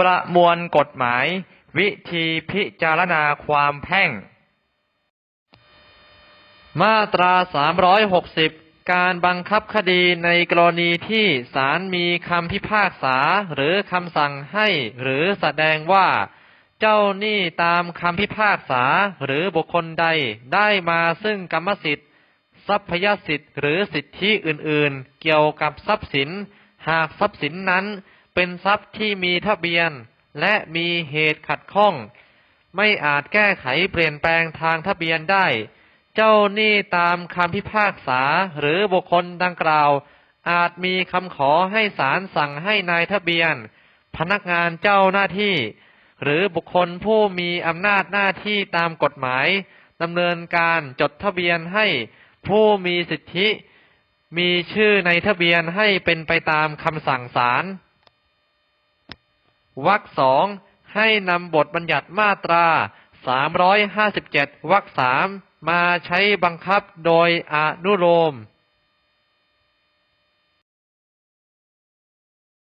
ประมวลกฎหมาย วิธีพิจารณาความแพ่ง มาตรา 360 การบังคับคดีในกรณีที่ศาลมีคำพิพากษาหรือคำสั่งให้หรือแสดงว่าเจ้าหนี้ตามคำพิพากษาหรือบุคคลใดได้มาซึ่งกรรมสิทธิ์ ทรัพยสิทธิ์หรือสิทธิอื่นๆ เกี่ยวกับทรัพย์สิน หากทรัพย์สินนั้น เป็นทรัพย์ที่มีทะเบียน และมีเหตุขัดข้อง ไม่อาจแก้ไขเปลี่ยนแปลงทางทะเบียนได้ เจ้าหนี้ตามคำพิพากษาหรือบุคคลดังกล่าว อาจมีคำขอให้ศาลสั่งให้นายทะเบียน พนักงานเจ้าหน้าที่ หรือบุคคลผู้มีอำนาจหน้าที่ตามกฎหมายดำเนินการจดทะเบียนให้ผู้มีสิทธิ มีชื่อในทะเบียนให้เป็นไปตามคำสั่งศาล วรรคสองให้นำบทบัญญัติมาตรา357วรรคสามมาใช้บังคับโดยอนุโลม